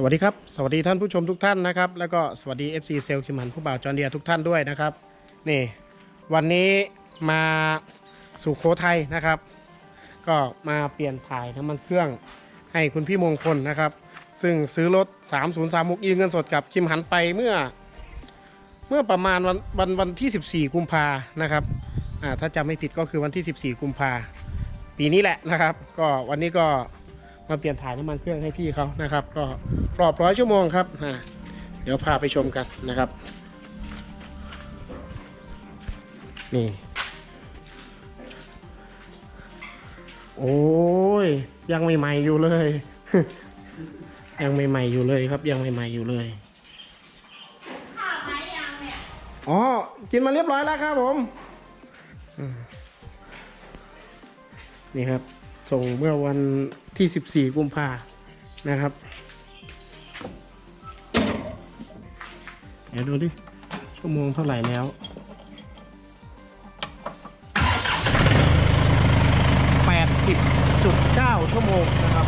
สวัสดีครับ สวัสดีท่านผู้ชมทุกท่านนะครับ แล้วก็สวัสดี FC เซลล์คิมหันผู้บ่าวจอนเดียทุกท่านด้วยนะครับ นี่ วันนี้มาสุโขทัยนะครับ ก็มาเปลี่ยนถ่ายน้ำมันเครื่องให้คุณพี่มงคลนะครับ ซึ่งซื้อรถ 303มุกอีเงินสดกับคิมหันไปเมื่อ เมื่อประมาณวันวันวันที่ 14 กุมภานะครับอ่าถ้าจำไม่ผิดก็คือวันที่ 14 กุมภาปีนี้แหละนะครับ ก็วันนี้ก็ มาเปลี่ยนถ่ายน้ำมันเครื่องให้พี่เขานะครับ ก็รอบร้อยชั่วโมงครับอ่าเดี๋ยวพาไปชมกันนะครับ นี่ โอ้ย ยังใหม่ๆอยู่เลย ยังใหม่ๆอยู่เลยครับ ยังใหม่ๆอยู่เลยข้าวไหมยังเนี่ยอ๋อ กินมาเรียบร้อยแล้วครับผมอืมนี่ครับ ส่งเมื่อวันที่ 14 กุมภานะครับเดี๋ยวดูดิ ชั่วโมงเท่าไหร่แล้ว80.9 ชั่วโมงนะครับ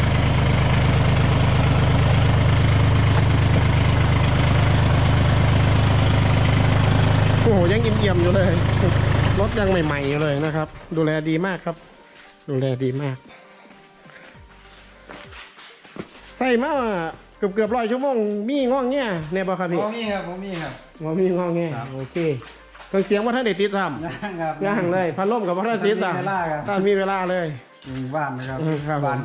โอ้โห ยังเอี่ยมๆอยู่เลย รถยังใหม่ๆอยู่เลยนะครับ ดูแลดีมากครับ ดูแลดีมาก ใส่มาเกือบเกือบร้อยชั่วโมง มีง่องเงี้ยเนี่ยบ่ครับพี่ผมมีครับผมมีครับงอมีง่องเงี้ยครับโอเคเครื่องเสียงว่าท่านเด็ดติดซ้ย่างครับำย่างเลยพัดลมกับว่าท่านติดซ้มีเวลาครับำท่านมีเวลาเลยมีบ้านนะครับอืมครับบ้าน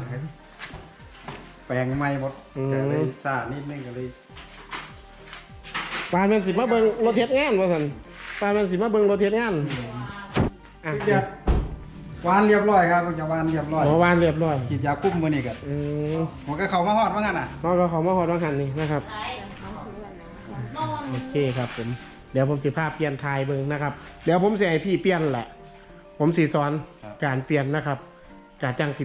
แปลงใหม่หมดอืมก็เลยซานิดนึงก็เลยปานเป็นสิมาเบิงรถเทียดงานว่าสันปานเป็นสิมาเบิงรถเทียดงานอะเรียบ วานเรียบร้อยครับจะวานเรียบร้อยหมอวานเรียบร้อยฉีดยาคุ้มมือนี่ก็อืมผมก็เข้ามาฮอดว่างั้นอะเขาก็เขามาหอดวังหันนี่นะครับไรเขาคือวันนั้นนอนโอเคครับผมเดี๋ยวผมสิภาพเปลี่ยนทายเบิงนะครับ เดี๋ยวผมสิให้พี่เปลี่ยนแหละ ผมสีสอนการเปลี่ยนนะครับกาจังสิ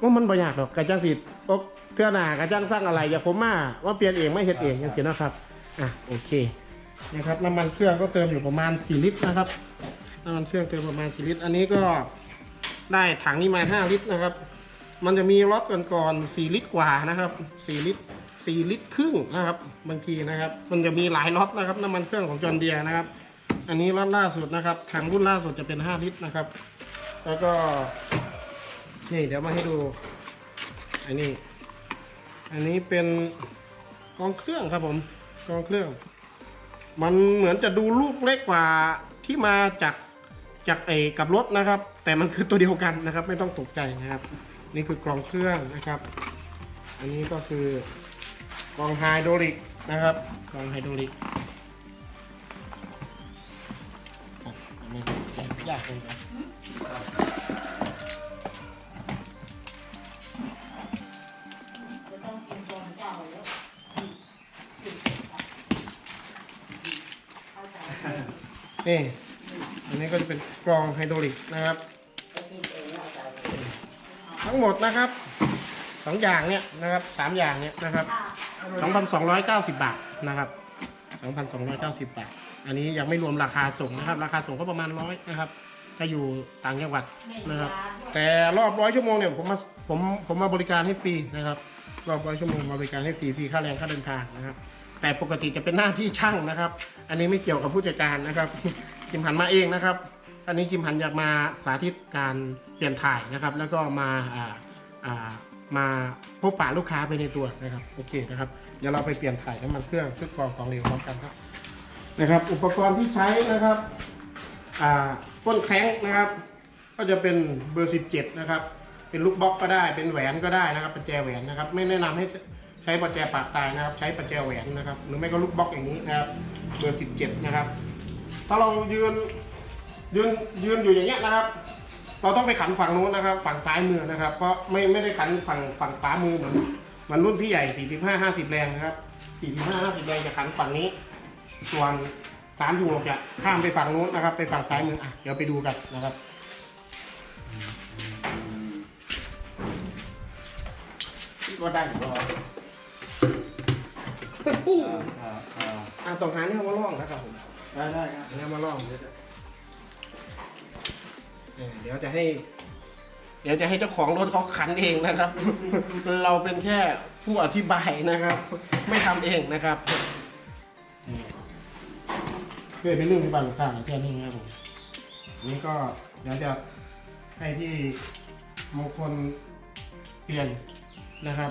ว่ามันประหยัดหรอกกาจังสิอกเทื่อหนากาจังสร้างอะไรอย่าผมมาว่าเปลี่ยนเองไม่เฮ็ดเองยังสินะครับอะโอเคนะครับน้ำมันเครื่องก็เติมอยู่ประมาณ 4 ลิตรนะครับน้ำมันเครื่องเติมประมาณ 4 ลิตร อันนี้ก็ ได้ถังนี้มา 5 ลิตรนะครับ มันจะมีล็อตก่อนๆ4ลิตรกว่านะครับ 4 ลิตร 4 ลิตรครึ่งนะครับ บางทีนะครับ มันจะมีหลายล็อตนะครับน้ำมันเครื่องของจอร์เดียนะครับ อันนี้ล็อตล่าสุดนะครับถังรุ่นล่าสุดจะเป็น 5 ลิตรนะครับ แล้วก็นี่เดี๋ยวมาให้ดู อันนี้ อันนี้เป็นกองเครื่องครับผมกองเครื่อง มันเหมือนจะดูลูกเล็กกว่าที่มาจาก จากไอ้กับรถนะครับ แต่มันคือตัวเดียวกันนะครับ ไม่ต้องตกใจนะครับ นี่คือกรองเครื่องนะครับ อันนี้ก็คือกรองไฮดรอลิกนะครับกรองไฮดรอลิกอยากเลยนะนี่ นี้ก็จะเป็นกรองไฮดรอลิกนะครับ ทั้งหมดนะครับสองอย่างเนี่ยนะครับสามอย่างเนี่ยนะครับสองพันสองร้อยเก้าสิบบาทนะครับสองพันสองร้อยเก้าสิบบาท อันนี้ยังไม่รวมราคาส่งนะครับ ราคาส่งก็ประมาณร้อยนะครับถ้าอยู่ต่างจังหวัดนะครับ แต่รอบร้อยชั่วโมงเนี่ยผมมาผมผมมาบริการให้ฟรีนะครับรอบร้อยชั่วโมงมาบริการให้ฟรีฟรีค่าแรงค่าเดินทางนะครับ แต่ปกติจะเป็นหน้าที่ช่างนะครับ อันนี้ไม่เกี่ยวกับผู้จัดการนะครับ จิมหันมาเองนะครับอันนี้จิมหันอยากมาสาธิตการเปลี่ยนถ่ายนะครับ แล้วก็มาอ่าอ่ามาพบปะลูกค้าไปในตัวนะครับโอเคนะครับเดี๋ยวเราไปเปลี่ยนถ่ายน้ำมันเครื่องชุดกรองของเหลวพร้อมกันครับนะครับ อุปกรณ์ที่ใช้นะครับอ่าก้นแข้งนะครับ ก็จะเป็นเบอร์ 17 นะครับ เป็นลูกบล็อกก็ได้เป็นแหวนก็ได้นะครับประแจแหวนนะครับ ไม่แนะนำให้ใช้ประแจปากตายนะครับ ใช้ประแจแหวนนะครับ หรือไม่ก็ลูกบล็อกอย่างนี้นะครับ เบอร์ 17 นะครับ ถ้าเรายืนยืนยืนอยู่อย่างเงี้ยนะครับ เราต้องไปขันฝั่งนู้นนะครับ ฝั่งซ้ายมือนะครับ เพราะไม่ไม่ได้ขันฝั่งฝั่งขวามือเหมือนเหมันรุ่นพี่ใหญ่ 45 50 แรงนะครับ 45 50 แรงจะขันฝั่งนี้ ส่วนสามถูกจะข้ามไปฝั่งนู้นนะครับ ไปฝั่งซ้ายมืออะเดี๋ยวไปดูกันนะครับคิดว่าได้หรือเปล่าอ่าอ่าอะต้องหาเนี่ยมาล่องนะครับผม ได้ได้ครับเนี่ยมาล่องเดี๋ยวจะเออเดี๋ยวจะให้ เดี๋ยวจะให้เจ้าของรถเขาขันเองนะครับ เราเป็นแค่ผู้อธิบายนะครับ ไม่ทำเองนะครับเพื่อเป็นเรื่องที่บ้านลูกค้าแค่นี้ครับผมนี่ก็เดี๋ยวจะให้ที่มงคลเปลี่ยนนะครับ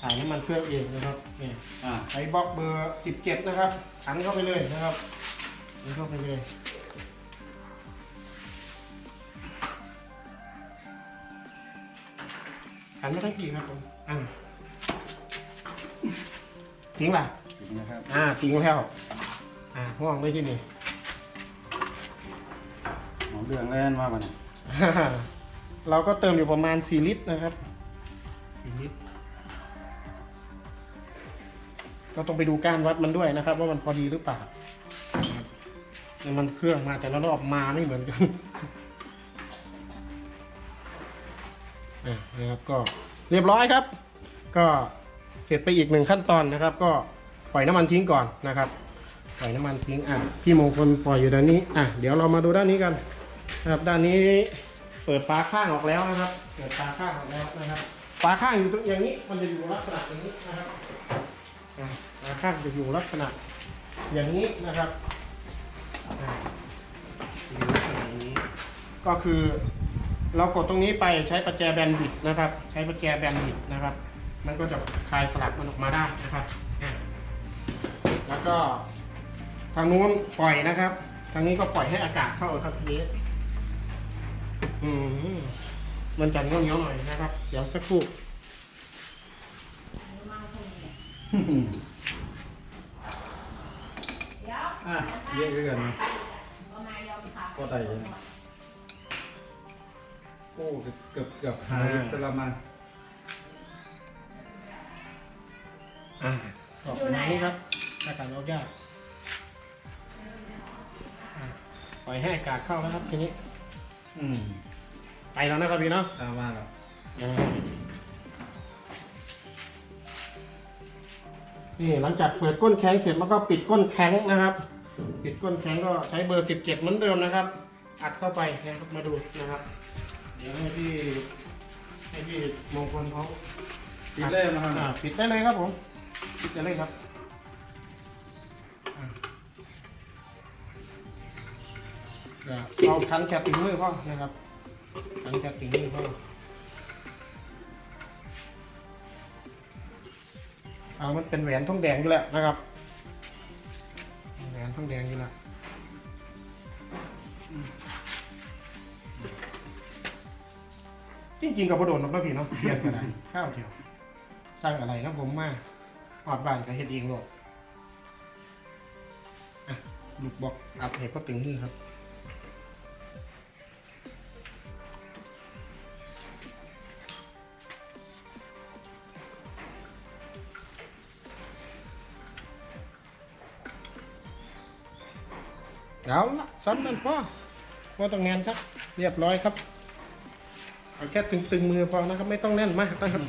ถ่ายน้ำมันเครื่องเองนะครับเนี่ยอ่า ใช้บล็อกเบอร์ 17 นะครับขันเข้าไปเลยนะครับ ขันเข้าไปเลยขันไม่ต้องกี่ครับผมอ่าทิ้งล่ะถึงนะครับอ่าทิ้งแล้วอ่าห่วงได้ที่นี่หมอเรื่องเล่นมาบ่เนี่ยเราก็เติมอยู่ประมาณ 4 ลิตรนะครับ 4 ลิตร ก็ต้องไปดูการวัดมันด้วยนะครับ ว่ามันพอดีหรือเปล่านะครับ น้ำมันเครื่องมาแต่ละรอบมาไม่เหมือนกันอะนะครับก็เรียบร้อยครับ ก็เสร็จไปอีกหนึ่งขั้นตอนนะครับ ก็ปล่อยน้ำมันทิ้งก่อนนะครับ ปล่อยน้ำมันทิ้งอะพี่มงคลปล่อยอยู่ด้านนี้อะเดี๋ยวเรามาดูด้านนี้กันนะครับด้านนี้เปิดฝาข้างออกแล้วนะครับ เปิดฝาข้างออกแล้วนะครับฝาข้างอยู่ตรงอย่างนี้มันจะอยู่ลักษณะอย่างนี้นะครับอะฝาข้างจะอยู่ลักษณะอย่างนี้นะครับ ก็คือ เรากดตรงนี้ไปใช้ประแจแบนบิดนะครับ ใช้ประแจแบนบิดนะครับ มันก็จะคลายสลักมันออกมาได้นะครับอะแล้วก็ทางนู้นปล่อยนะครับ ทางนี้ก็ปล่อยให้อากาศเข้าครับทีนี้อืมมันจะเหนียวๆหน่อยนะครับ เดี๋ยวสักครู่มาคงเนี่ยอืมเดี๋ยวอะเยอะเกินก็มายอมขับก็ได้อยู่ โอ้เกือบเกือบหาลิตรสลามันอ่าออกมานี่ครับอากาศออกยากอะปล่อยให้อากาศเข้าแล้วครับทีนี้ อืมไปแล้วนะครับพี่เนาะตามมาแล้วอ่านี่หลังจากเปิดก้นแข้งเสร็จแล้วก็ปิดก้นแข้งนะครับ ปิดก้นแข้งก็ใช้เบอร์ 17 เหมือนเดิมนะครับ อัดเข้าไปนะครับมาดูนะครับเดี๋ยวให้พี่ให้พี่มงคลเขาปิดเล่นนะครับอ่าปิดได้เลยครับผมปิดได้เลยครับอ่าเดี๋ยวเอาคันแคปติงมือพ่อนะครับคันแคปติงมือพ่อเอามันเป็นแหวนทองแดงอยู่แล้วนะครับ แหวนทองแดงอยู่แล้ว จริงๆกับประโดดนกแล้วพี่เนาะเพียนก็ได้ข้าวเดียว สร้างอะไรนะผมมาหอดบ้านกับเฮ็ดเองโลดอะลูกบอกอัดให้พ่อตึงมือครับเอาละซ้ำนั่นพ่อพ่อต้องแน่นครับ เรียบร้อยครับ เอาแค่ตึงๆมือพอนะครับ ไม่ต้องแน่นมากนะครับ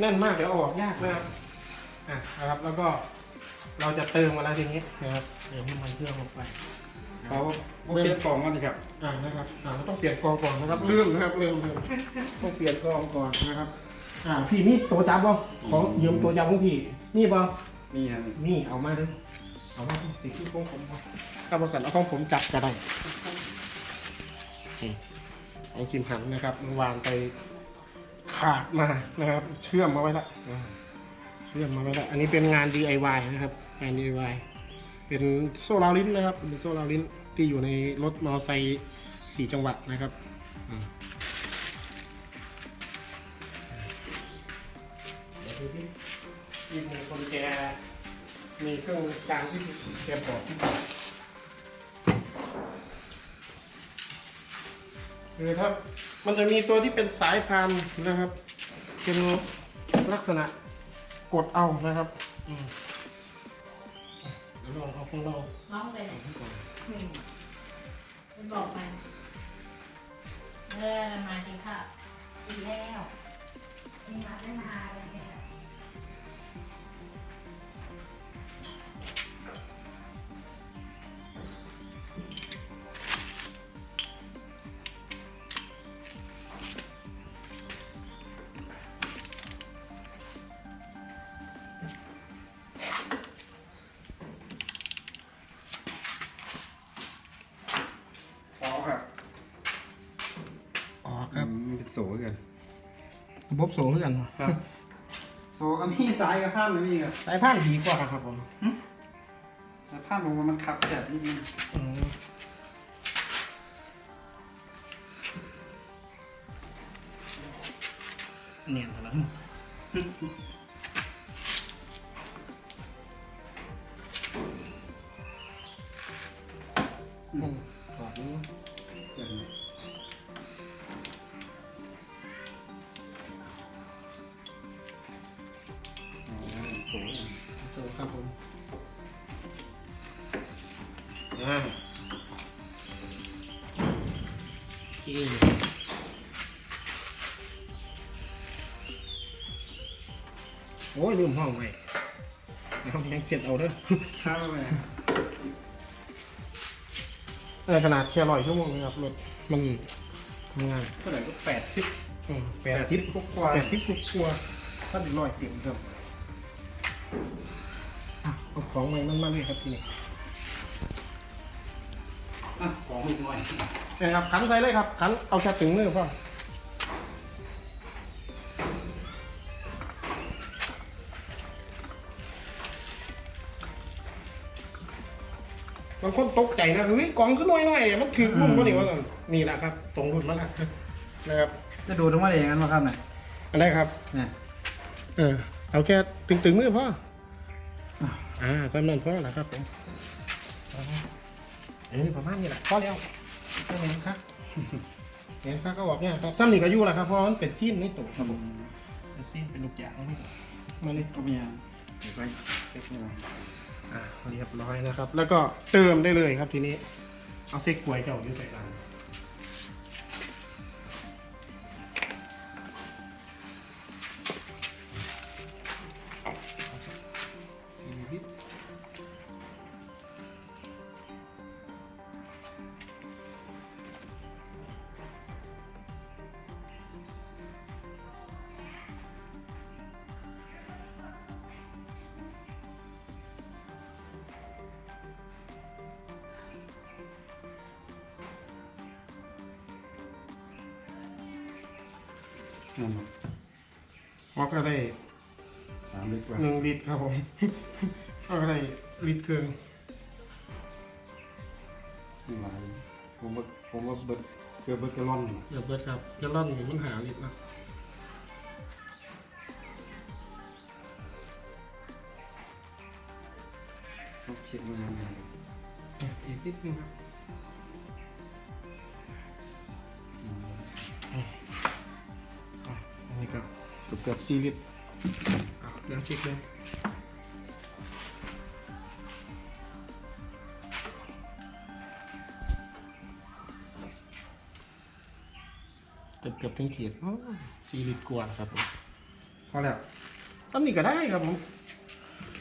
แน่นมากเดี๋ยวเอาออกยากนะครับอะนะครับแล้วก็เราจะเติมมาแล้วทีนี้นะครับเติมน้ำมันเครื่องลงไปเขาเปลี่ยนกล่องก่อนสิครับอ่านะครับอ่าเราต้องเปลี่ยนกองก่อนนะครับลืมนะครับลืมลืมต้องเปลี่ยนกองก่อนนะครับ อ่าพี่นี่ตัวจับบ่ของยืมตัวจับของพี่นี่บ่นี่ฮะนี่เอามาดูเอามาดูสีที่ของผมบ่ถ้าบริษัทเอาของผมจับก็ได้นี่ ไอ้กิมหันนะครับมันวางไปขาดมานะครับ เชื่อมมาไว้ละเชื่อมมาไว้ละอันนี้เป็นงาน DIY นะครับ งาน DIY เป็นโซลารินนะครับเป็นโซลารินที่อยู่ในรถมอเตอร์ไซค์สี่จังหวะนะครับอืมเดี๋ยวดูที่อีกหนึ่งคนแกมีเครื่องกลางที่แกบอกที่ คือถ้ามันจะมีตัวที่เป็นสายพานนะครับ เป็นลักษณะกดเอานะครับเดี๋ยวลองเอาของเราน้องไปไหนเอาให้ก่อนไปบอกมันเออมากินข้าวกินแล้วมีมาได้มาเนี่ย บบโซ่เพื่อนครับโซอันนี้สายกับผ้าหรือนี่ครับสายพานดีกว่าครับผมแต่ผ้าลงมามันขับแคบนิดนึงอืมเนียนแล้ว โซโซ่ครับผมอ่าโอเคโอ้ยลืมห้องไว้เดี๋ยวยังเสร็จเอาเด้อข้าวไปเออขนาดแค่ร้อยชั่วโมงนะครับรถมันทำงานเท่าไหร่ก็แปดสิบอืมแปดสิบกว่าแปดสิบกว่าถ้าถึงร้อยเต็มครับอะเอา ของใหม่มันมาเลยครับทีนี้อะของอีกหน่อยนะครับขันใส่เลยครับขันเอาแค่ถึงมือพ่อมันคนตกใจนะเฮ้ยกล่องขึ้นน้อยๆเนี่ยมันถือรุ่นก็ดีว่าซั่นนี่แหละครับ ตรงรุ่นมาแล้วนะครับ จะดูตรงว่าเองกันมาครับเนี่ยอะไรครับ เนี่ย เออเอาแค่ตึงตึงๆมือพ่อ อ่าสำนันพ่อแหละครับผมเออประมาณนี้แหละพอแล้วก็เห็นครับเห็นครับก็บอกเนี่ยครับซ้ำนี่ก็อยู่แหละครับเพราะมันเป็นซีนในตัวครับผมเป็นซีนเป็นลูกยางนี่มาเลยก็มีอะเดี๋ยวไปเช็คนี่หน่อยอ่าเรียบร้อยนะครับ แล้วก็เติมได้เลยครับทีนี้ เอาเซ็กกล้วยเจ้าอยู่ใส่รัง นั่นออกก็ได้สามลิตรกว่าหนึ่งลิตรครับผม ออกก็ได้ลิตรเกินหลายผมว่าผมว่าเบิดเกือบเบิดกะลอนเดี๋ยวเบิดครับจะร่อนอยู่มันหาลิตรนะต้องเช็คมันยังไง อีกนิดนึงครับ เกือบเกือบสี่ลิตรอะเดี๋ยวเช็คเลยเกือบเกือบถึงขีดอ๋อสี่ลิตรกว่าครับผมพอแล้วตั้นี้ก็ได้ครับผม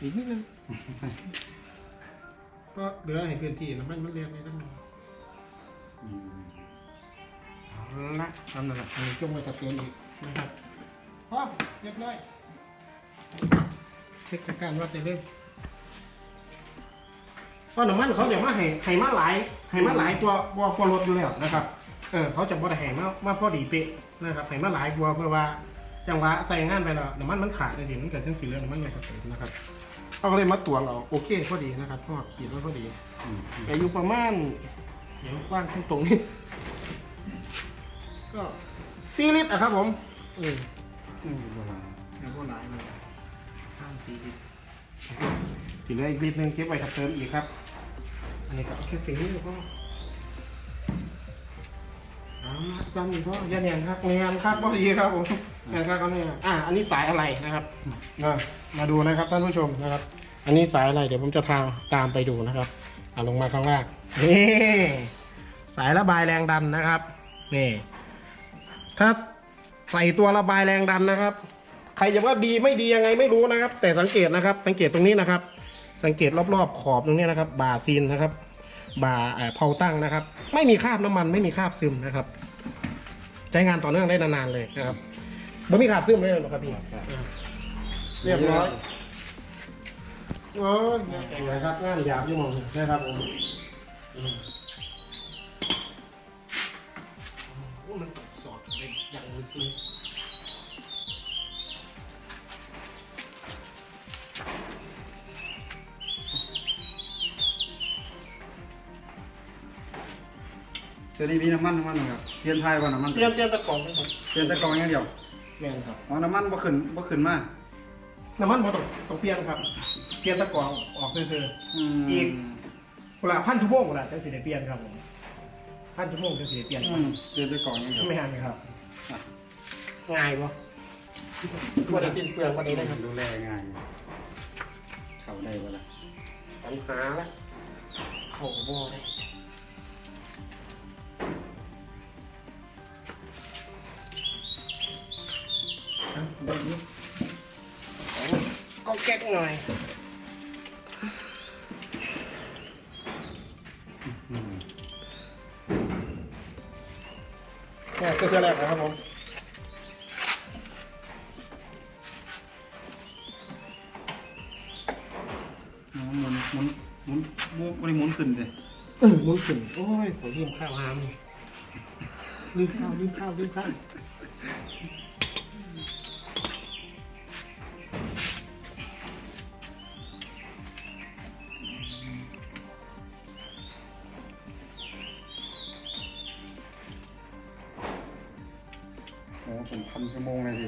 อีกนิดนึงก็เหลือให้พื้นที่น้ำมันมันเรียนในตั้งอืมเอาละทำนั่นแหละอันนี้จงไว้ตัดเตือนอีกนะครับ พอเรียบร้อยเช็คอาการวัดได้เลยเพราะน้ำมันเขาจะมาให้ให้มาหลายให้มาหลายกว่ากว่ากว่ารถอยู่แล้วนะครับ เออเขาจะบ่ได้ให้มามาพอดีเป๊ะนะครับให้มาหลายกว่าเพื่อว่าจังหวะใส่งานไปแล้วน้ำมันมันขาดจริงๆมันเกิดขึ้นสีเหลืองน้ำมันไม่ตัดเตือนนะครับเขาก็เลยมาตรวจเราโอเคพอดีนะครับพอขีดไว้พอดีอืมอืมอายุประมาณเดี๋ยวว่างตรงตรงนี้ก็ซีลิตรอะครับผมเออ อืมเวลาแล้วก็หลายเลยห้ามซีลิตรทีเหลืออีกลิตรหนึงเก็บไว้ถัดเติมอีกครับ อันนี้ก็เอาแค่ถึงนี้ก็เอาละซ้ำอีกก็ยันเนียนครับงานครับพอดีครับผมงานครับก็เนี่ยอะอันนี้สายอะไรนะครับก็มาดูนะครับท่านผู้ชมนะครับ อันนี้สายอะไรเดี๋ยวผมจะทางตามไปดูนะครับอะลงมาข้างล่างนี่สายระบายแรงดันนะครับนี่ถ้า ใส่ตัวระบายแรงดันนะครับ ใครจะว่าดีไม่ดียังไงไม่รู้นะครับ แต่สังเกตนะครับ สังเกตตรงนี้นะครับ สังเกตรอบๆขอบตรงนี้นะครับบาซีนนะครับบาเอ่อเพาตั้งนะครับ ไม่มีคราบน้ำมันไม่มีคราบซึมนะครับ ใช้งานต่อเนื่องได้นานๆเลยนะครับไม่มีคราบซึมเลยหรอกครับพี่เรียบร้อยโอ้ยเก่งเลยครับงานหยาบยู่หมองนะครับผม ตัวนี้มีน้ำมันน้ำมันนะครับเปลี่ยนไทยว่าน้ำมันเตรียมเตรียมตะกร้องนะครับเปลี่ยนแต่กรองอย่างเดียวแม่นครับอ๋อน้ำมันบ่ขึ้นบ่ขึ้นมาน้ำมันบ่ต้องต้องเปลี่ยนครับ เปลี่ยนตะกร้องออกซื่ออืมอีกๆเวลาพันชั่วโมงเวลาจังสิได้เปลี่ยนครับผมพันชั่วโมงจังสิได้เปลี่ยนอืมเปลี่ยนแต่กรองอย่างเดียวไม่หันครับอะง่ายบ่บ่ได้สิ้นเปลืองบ่ได้เลยครับดูแลง่ายเข้าได้บ่ล่ะปัญหาละเข้าบ่ได้ เอาเดี๋ยวนี้เอาก็แก๊กหน่อยอืมเนี่ยคือเสื้อแรกนะครับผมหมุนหมุนหมุนหมุนบ่ได้หมุนขึ้นเด้เออมุนขึ้นโอ้ยผมลืมข้าวหามนี่ลืมข้าวลืมข้าวลืมข้าว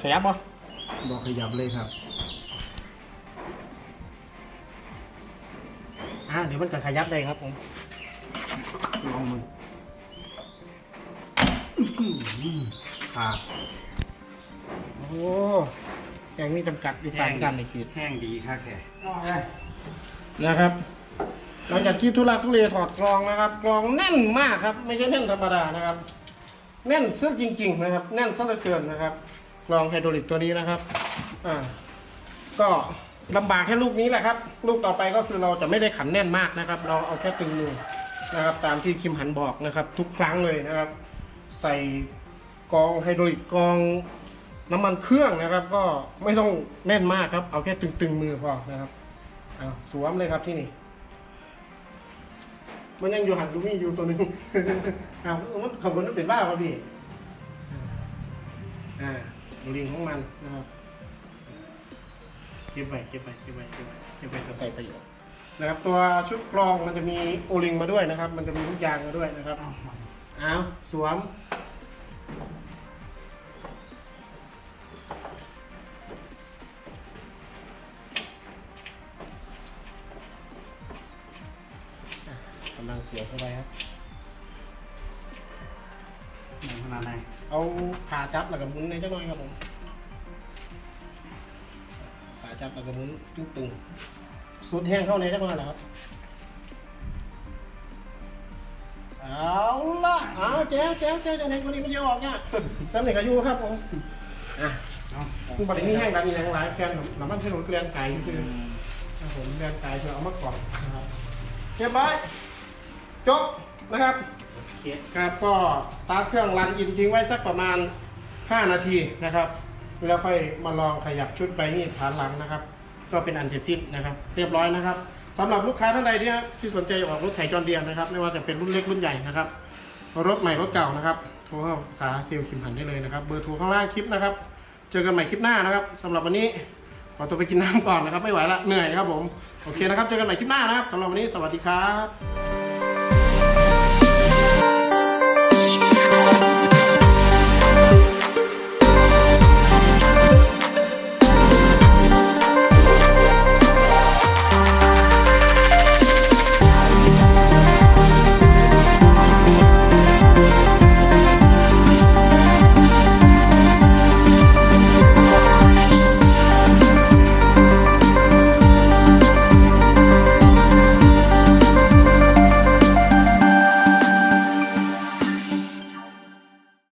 ที่นี่ครับอือหือพี่น้องนะโอ้โหขยับป่ะบ่ขยับเลยครับ อ่าเดี๋ยวมันจะขยับได้ครับผม ลองมึงขาดโอ้ยังมีจำกัดอยู่ตามการในขีดแห้งดีค่ะแกนะครับ หลังจากที่ทุลักทุเลถอดกรองนะครับกรองแน่นมากครับ ไม่ใช่แน่นธรรมดานะครับ แน่นซะจริง ๆ นะครับ แน่นซะเหลือเกินนะครับก รองไฮดรอลิกตัวนี้นะครับอ่าก็ลำบากแค่ลูกนี้แหละครับ ลูกต่อไปก็คือเราจะไม่ได้ขันแน่นมากนะครับ เราเอาแค่ตึงมือนะครับ ตามที่คิมหันบอกนะครับ ทุกครั้งเลยนะครับ ใส่กองไฮดรอลิกกองน้ำมันเครื่องนะครับ ก็ไม่ต้องแน่นมากครับ เอาแค่ตึงๆมือพอนะครับเอาสวมเลยครับที่นี่ มันยังอยู่หันดูมี่อยู่ตัวนึงเอามันขบวนนั้นเป็นบ้าป่ะพี่อ่า ลิงของมันนะครับเก็บไว้เก็บไว้เก็บไว้เก็บไว้เก็บไว้จะใส่ประโยชน์นะครับ ตัวชุดกรองมันจะมีโอลิงมาด้วยนะครับ มันจะมีลูกยางมาด้วยนะครับเอาสวมอะกำลังเสียบเข้าไปครับมองขนาดไหน เอาขาจับแล้วก็หมุนในจังหน่อยครับผมขาจับแล้วก็หมุนตึงๆสุดแห้งเข้าในจังหน่อยนะครับเอาละเอาแจ้วแจ้วแจ้วจะไหนคนนี้มันจะออกเนี่ยจำเหนึ่งอายุครับผมอะเนาะคุณปฏินี้แห้งดันแรงหลายแค่นหนามันถนนเกลียนไก่ซื้อครับผมเกลียนไก่เพื่อเอามาก่อนนะครับเรียบร้อยจบนะครับ ครับก็สตาร์ทเครื่องรันอินทิ้งไว้สักประมาณ 5 นาทีนะครับ แล้วค่อยมาลองขยับชุดไปนี่ฐานหลังนะครับ ก็เป็นอันเสร็จสิ้นนะครับ เรียบร้อยนะครับสำหรับลูกค้าท่านใดที่ที่สนใจออกรถไถจอนเดียนนะครับ ไม่ว่าจะเป็นรุ่นเล็กรุ่นใหญ่นะครับ รถใหม่รถเก่านะครับ โทรเข้าสาเซลล์คิมหันได้เลยนะครับ เบอร์โทรข้างล่างคลิปนะครับ เจอกันใหม่คลิปหน้านะครับสำหรับวันนี้ขอตัวไปกินน้ำก่อนนะครับ ไม่ไหวละเหนื่อยครับผม โอเคนะครับ เจอกันใหม่คลิปหน้านะครับสำหรับวันนี้สวัสดีครับ